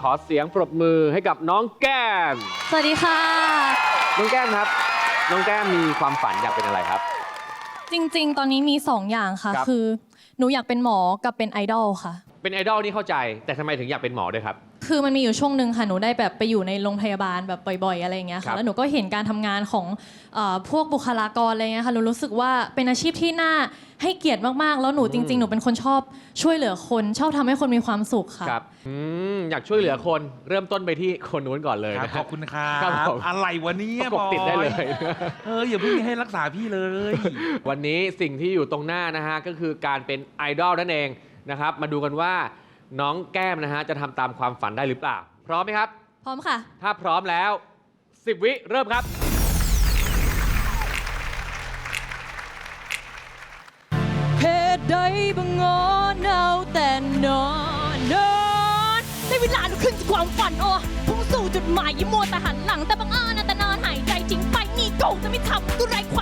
ขอเสียงปรบมือให้กับน้องแก้ม สวัสดีค่ะ น้องแก้มครับ น้องแก้มมีความฝันอยากเป็นอะไรครับ จริง ๆ ตอนนี้มี 2 อย่างค่ะ ครับ คือ หนูอยากเป็นหมอกับเป็นไอดอลค่ะ เป็นไอดอลนี่เข้าใจ แต่ทำไมถึงอยากเป็นหมอด้วยครับ คือมันมีอยู่ช่วงหนึ่งค่ะหนูได้แบบไปอยู่ในโรงพยาบาลแบบบ่อย ๆ อะไรอย่างเงี้ยครัค่ะบ แล้วหนูก็เห็นการทำงานของเอ่อพวกบุคลากรอะไรเงี้ยค่ะหนูรู้สึกว่าเป็นอาชีพที่น่าให้เกียรติมากๆ แล้วหนูจริง ๆ หนูเป็นคนชอบช่วยเหลือคนชอบทำให้คนมีความสุขค่ะ ครับอืมอยากช่วยเหลือคนเริ่มต้นไปที่คนนู้นก่อนเลยครับนะ ขอบคุณครัครับบผม อะไรวะเนี่ยประกบติดได้เลยบอเอออย่าเพิ่งให้รักษาพี่เลย วันนี้สิ่งที่อยู่ตรงหน้านะฮะก็คือการเป็นไอดอลนั่นเองนะครับ มาดูกันว่า น้องแก้มนะฮะจะทำตามความฝันได้หรือเปล่า พร้อมไหมครับ พร้อมค่ะ ถ้าพร้อมแล้ว 10 วิเริ่มครับเหตุใดบังงอนเอาแต่นอนนอนได้เวลาลุกขึ้นจากความฝันโอ้พุ่งสู่จุดหมายยิ่งมัวแต่หันหลังแต่บังเอิญนะแต่นอนหายใจจริงไปนี่โกงจะไม่ทำก็ไรคว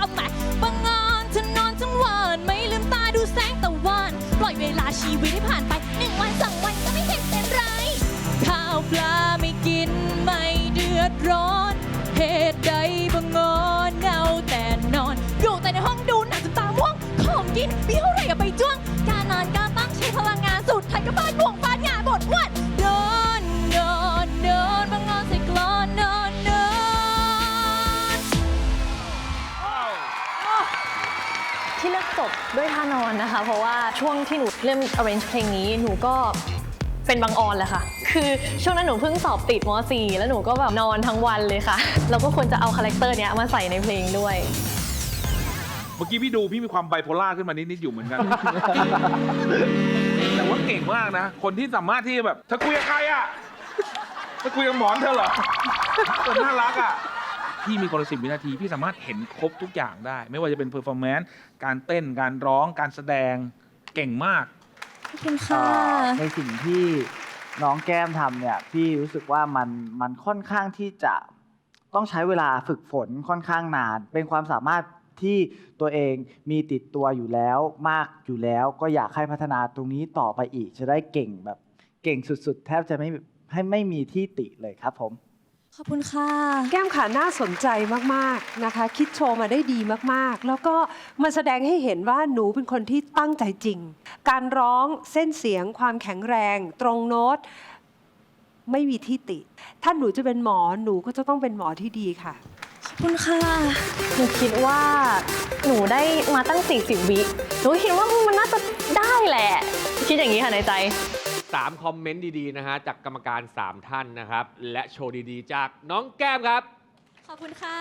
าม ดร้อน เหตุใดบังงอนเอาแต่นอน อยู่แต่ในห้องดูหนังจนตาม่วง ของกินมีเท่าไหร่ก็ไปจ้วง การนอนก็ต้องใช้พลังงานสุดท้ายก็บ้านบ่วงฟาดงานบทอ้วนนอนนอนนอนบังงอนใส่กลอนนอนนอนที่เลือกจบด้วยท่านอนนะคะ เพราะว่าช่วงที่หนูเริ่ม arrange เพลงนี้หนูก็ เป็นบางออนแหละค่ะ คือช่วงนั้นหนูเพิ่งสอบติดม .4 แล้วหนูก็แบบนอนทั้งวันเลยค่ะ เราก็ควรจะเอาคาแรคเตอร์เนี้ยมาใส่ในเพลงด้วย เมื่อกี้พี่ดูพี่มีความไบโพล่าขึ้นมานิดๆอยู่เหมือนกัน แต่ว่าเก่งมากนะ คนที่สามารถที่แบบเธอคุยกับใครอะเธอคุยกับหมอนเธอเหรอคนน่ารักอะ พี่มีคนละสิบวินาที พี่สามารถเห็นครบทุกอย่างได้ ไม่ว่าจะเป็นเพอร์ฟอร์แมนซ์การเต้นการร้องการแสดงเก่งมาก ขอบคุณค่ะ เอ่อในสิ่งที่น้องแก้มทำเนี่ยพี่รู้สึกว่ามันมันค่อนข้างที่จะต้องใช้เวลาฝึกฝนค่อนข้างนาน เป็นความสามารถที่ตัวเองมีติดตัวอยู่แล้วมากอยู่แล้ว ก็อยากให้พัฒนาตรงนี้ต่อไปอีก จะได้เก่งแบบเก่งสุดๆ แทบจะไม่ให้ไม่มีที่ติเลยครับผม ขอบคุณค่ะ แก้มขาน่าสนใจมากๆนะคะ คิดโชว์มาได้ดีมากๆ แล้วก็มาแสดงให้เห็นว่าหนูเป็นคนที่ตั้งใจจริง การร้องเส้นเสียงความแข็งแรง ตรงโน้ต ไม่มีที่ติ ถ้าหนูจะเป็นหมอหนูก็จะต้องเป็นหมอที่ดีค่ะ ขอบคุณค่ะ หนูคิดว่าหนูได้มาตั้ง 40 วิหนูคิดว่ามันน่าจะได้แหละ คิดอย่างนี้ค่ะในใจ 3 คอมเมนต์ดีๆนะฮะจากกรรมการ 3 ท่านนะครับ และโชว์ดีๆ จากน้องแก้มครับ ขอบคุณค่ะ